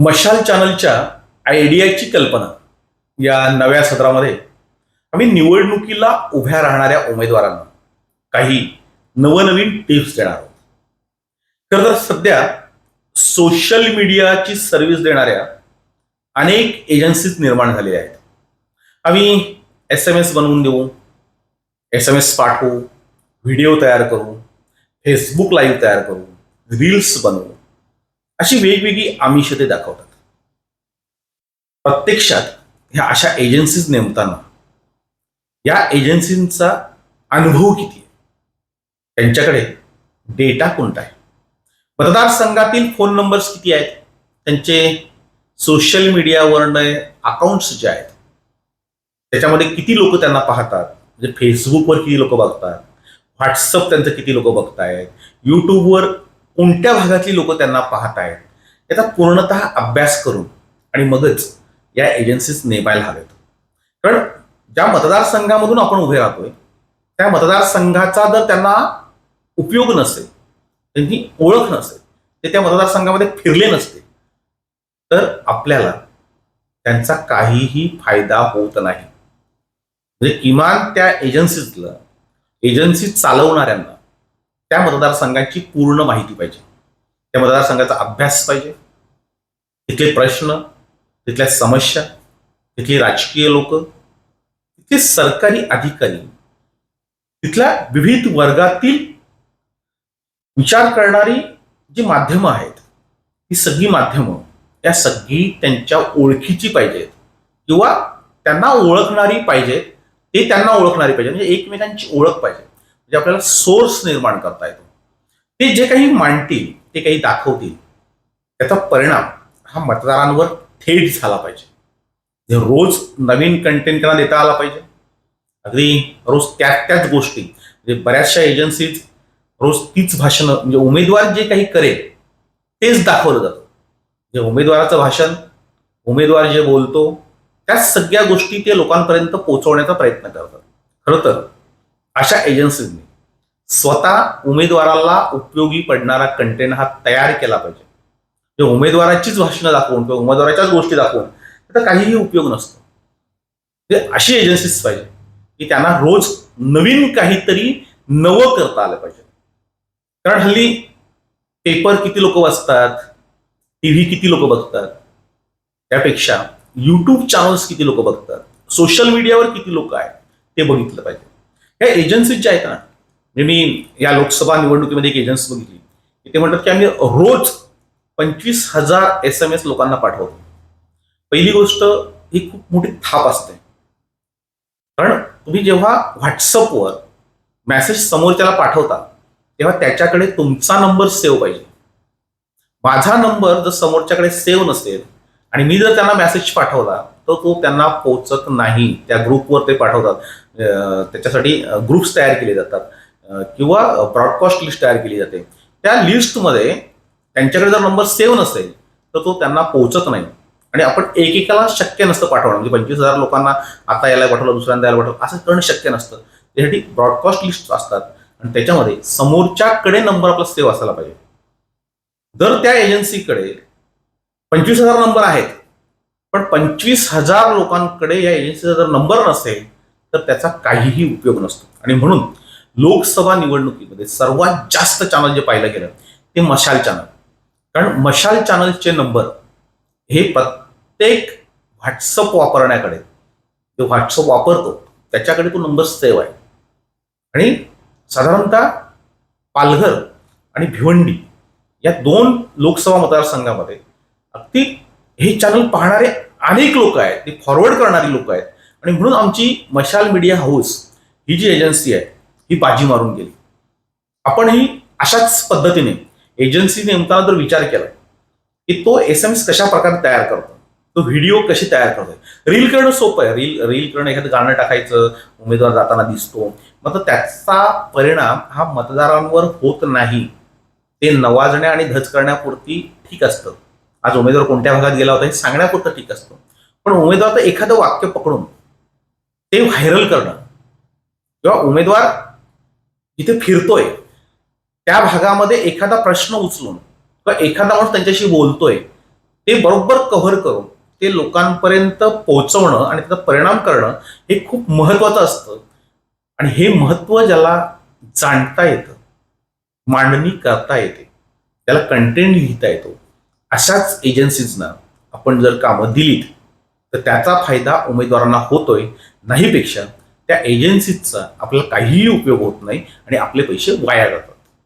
मशाल चॅनलच्या आयडियाची कल्पना या नव्या सत्रामध्ये. आम्ही निवडणुकीला उभ्या राहणाऱ्या उमेदवारांना काही नवनवीन टिप्स देणार आहोत. खरं तर सध्या सोशल मीडियाची सर्व्हिस देणाऱ्या अनेक एजन्सीज निर्माण झालेल्या आहेत. आम्ही एस एम एस बनवून देऊ एस एम एस पाठवू व्हिडिओ तयार करू फेसबुक लाईव्ह तयार करू रील्स बनवू अशी वेगवेगळी आमिष ते दाखवतात. प्रत्यक्षात ह्या अशा एजन्सीज नेमताना या एजन्सींचा अनुभव किती आहे? त्यांच्याकडे डेटा कोणता आहे? मतदारसंघातील फोन नंबर्स किती आहेत? त्यांचे सोशल मीडियावरनं अकाउंट्स जे आहेत त्याच्यामध्ये किती लोक त्यांना पाहतात? म्हणजे फेसबुकवर किती लोक बघतात? व्हॉट्सअप त्यांचं किती लोक बघतायत? यूट्यूबवर कोणत्या भागातली लोक त्यांना पाहत आहेत याचा पूर्णतः अभ्यास करून आणि मगच या एजन्सीज नेमायला हवेत. कारण ज्या मतदारसंघामधून आपण उभे राहतोय त्या मतदारसंघाचा जर त्यांना उपयोग नसेल त्यांची ओळख नसेल ते त्या मतदारसंघामध्ये फिरले नसते तर आपल्याला त्यांचा काहीही फायदा होत नाही. म्हणजे किमान त्या एजन्सीजला एजन्सी चालवणाऱ्यांना त्या मतदारसंघाची पूर्ण माहिती पाहिजे. त्या मतदारसंघाचा अभ्यास पाहिजे. तिथले प्रश्न तिथल्या समस्या तिथली राजकीय लोक तिथले सरकारी अधिकारी तिथल्या विविध वर्गातील विचार करणारी जी माध्यमं आहेत ही सगळी माध्यमं या सगळी त्यांच्या ओळखीची पाहिजेत. किंवा त्यांना ओळखणारी पाहिजेत ते त्यांना ओळखणारी पाहिजे म्हणजे एकमेकांची ओळख पाहिजे. म्हणजे आपल्याला सोर्स निर्माण करता येतो. ते जे काही मांडतील ते काही दाखवतील त्याचा परिणाम हा मतदारांवर थेट झाला पाहिजे. म्हणजे रोज नवीन कंटेंट त्यांना देता आला पाहिजे. अगदी रोज त्याच त्याच गोष्टी म्हणजे बऱ्याचशा एजन्सीज रोज तीच भाषणं म्हणजे उमेदवार जे काही करेल तेच दाखवलं जातं. जे उमेदवाराचं भाषण उमेदवार जे बोलतो त्या सगळ्या गोष्टी ते लोकांपर्यंत पोहोचवण्याचा प्रयत्न करतात. खरं तर अशा एजन्सीजनी स्वतः उमेदवाराला उपयोगी पडणारा कंटेंट हा तयार केला पाहिजे. म्हणजे उमेदवाराचीच भाषणं दाखवून किंवा उमेदवाराच्याच गोष्टी दाखवून त्याचा काहीही उपयोग नसतो. ते अशी एजन्सीज पाहिजे की त्यांना रोज नवीन काहीतरी नवं करता आलं पाहिजे. कारण हल्ली पेपर किती लोक वाचतात टी व्ही किती लोक बघतात त्यापेक्षा यूट्यूब चॅनल्स किती लोक बघतात सोशल मीडियावर किती लोक आहेत ते बघितलं पाहिजे. ह्या एजन्सीज ज्या आहेत ना म्हणजे मी या लोकसभा निवडणुकीमध्ये एक एजन्सी बघितली. की ते म्हणतात की आम्ही रोज पंचवीस हजार एस एम एस लोकांना पाठवतो. पहिली गोष्ट ही खूप मोठी थाप असते. कारण तुम्ही जेव्हा व्हॉट्सअपवर मेसेज समोरच्याला पाठवता तेव्हा त्याच्याकडे तुमचा नंबर सेव्ह पाहिजे. माझा नंबर जर समोरच्याकडे सेव्ह नसेल आणि मी जर त्यांना मेसेज पाठवला तर तो त्यांना पोचत नाही. त्या ग्रुपवर ते पाठवतात. त्याच्यासाठी ग्रुप्स तयार केले जातात. किंवा ब्रॉडकास्ट लिस्ट तयार केली जाते. त्या लिस्टमध्ये त्यांच्याकडे जर नंबर सेव्ह नसेल तर तो त्यांना पोहोचत नाही. आणि आपण एकेकाला शक्य नसतं पाठवणं. म्हणजे पंचवीस हजार लोकांना आता यायला पाठवलं दुसऱ्यांदा यायला पाठवलं असं करणं शक्य नसतं. त्यासाठी ब्रॉडकास्ट लिस्ट असतात. आणि त्याच्यामध्ये समोरच्याकडे नंबर आपला सेव्ह असायला पाहिजे. जर त्या एजन्सीकडे पंचवीस हजार नंबर आहेत पण पंचवीस हजार लोकांकडे या एजन्सीचा जर नंबर नसेल तर त्याचा काहीही उपयोग नसतो. आणि म्हणून लोकसभा निवडणुकीमध्ये सर्वात जास्त चॅनल जे पाहिलं गेलं ते मशाल चॅनल कारण मशाल चॅनलचे नंबर हे प्रत्येक व्हॉट्सअप वापरण्याकडे जो व्हॉट्सअप वापरतो त्याच्याकडे तो नंबर सेव्ह आहे. आणि साधारणतः पालघर आणि भिवंडी या दोन लोकसभा मतदारसंघामध्ये अगदी हे चॅनल पाहणारे अनेक लोक आहेत ते फॉरवर्ड करणारी लोक आहेत. आणि म्हणून आमची मशाल मीडिया हाऊस ही जी एजन्सी आहे ही बाजी मारून गेली. आपणही अशाच पद्धतीने एजन्सी नेमताना जर विचार केला की तो एस एम एस कशा प्रकारे तयार करतो तो व्हिडिओ कशी तयार करतोय? रील करणं सोपं आहे. रील रील करणं एखादं गाणं टाकायचं उमेदवार जाताना दिसतो. मग त्याचा परिणाम हा मतदारांवर होत नाही. ते नवाजण्या आणि धज करण्यापुरती ठीक असतं. आज उमेदवार कोणत्या भागात गेला होता हे सांगण्यापुरतं ठीक असतं. पण उमेदवार तर एखादं वाक्य पकडून ते व्हायरल करणं. किंवा उमेदवार जिथे फिरतोय त्या भागामध्ये एखादा प्रश्न उचलून किंवा एखादा माणूस त्यांच्याशी बोलतोय ते बरोबर कव्हर करून ते लोकांपर्यंत पोहोचवणं आणि त्याचा परिणाम करणं हे खूप महत्वाचं असतं. आणि हे महत्त्व ज्याला जाणता येतं मांडणी करता येते त्याला कंटेंट लिहिता येतो अशाच एजन्सीजना आपण जर कामं दिलीत तर त्याचा फायदा उमेदवारांना होतोय नाहीपेक्षा त्या एजन्सीजचा आपल्याला काहीही उपयोग होत नाही आणि आपले पैसे वाया जातात.